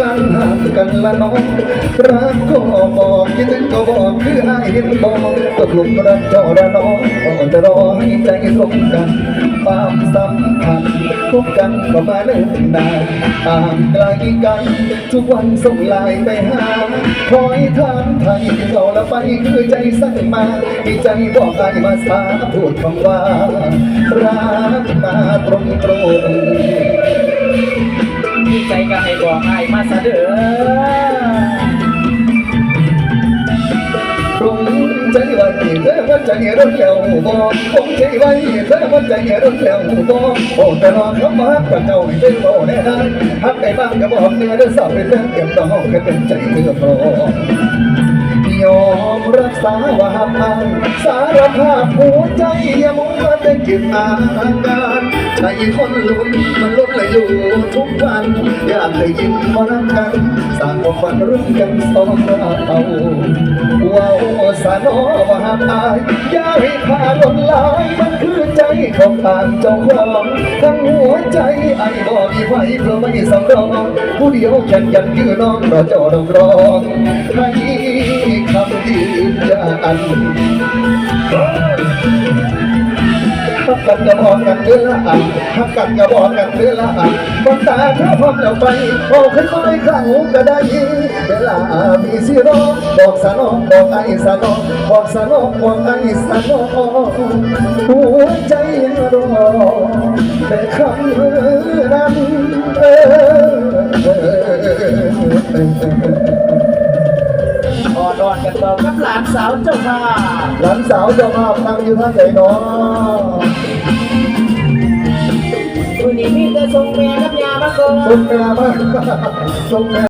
กันห่างกันละน้องรักก็บอกคิดก็บอกคือให้เห็นบอกก็กลุ่มรักเจ้าละน้องก็จะรอให้ใจตรงกันความสำคัญพบกันก็มาเนิ่นนานห่างไกลกัน ทุกวันส่งไลน์ไปหาคอยถามไทยเราละไปคือใจสั่งมาที่ใจบอกให้มาสาพูดคำว่ารักมาตรงตรง เด้อรุงใจไว้เธอมันใจรถแล้วบอกปรุงใจไว้เธอมันใจรถแล้วบอโอ้แต่รอคำว่ากับเจ้าให้เป็นโตแน่ฮักได้บ้างก็บอกเนื้อเด้อสาวเป็นเรื่องเก็บต้องแค่เป็นใจเธอพอยอมรักษาว่าหักอายสารภาพหัวใจอย่ามัว แต่เก็บอาการใจคนลุ้นมันลุ้นเลยอยู่ทุกวัน อยากได้ยินมารักกันสร้างความฝันร่วมกันสองเราว้าวสานอว่าหักอายอย่าให้ขาดลมลายมันคือใจของต่างเจ้าของทั้งหัวใจไอ้บอกมีไว้เพื่อไม่สำรองผู้เดียวแข่งกันคือน้องรอเจ้าดองรองให้คำยืนยัน พักกันกระบอกกันเดือละอันพักกันกระบอกกันเดือละอันบนตาเธอพร้อมแล้วไปโอ้ค่อยๆครั้งก็ได้เวลามีสิรอบอกสนองบอกไอ้สนองบอกสนองบอกไอ้สนองหัวใจยังรอแต่คำนั้นเออ ออดอนกันต่อกับหลานสาวเจ้าค่ะหลานสาวเจ้าภาพนั่งอยู่ท่านไหนเนาะวันนี้มีแต่ทรงแม่กับยามาก่อนส่งแม่มาส่งแม่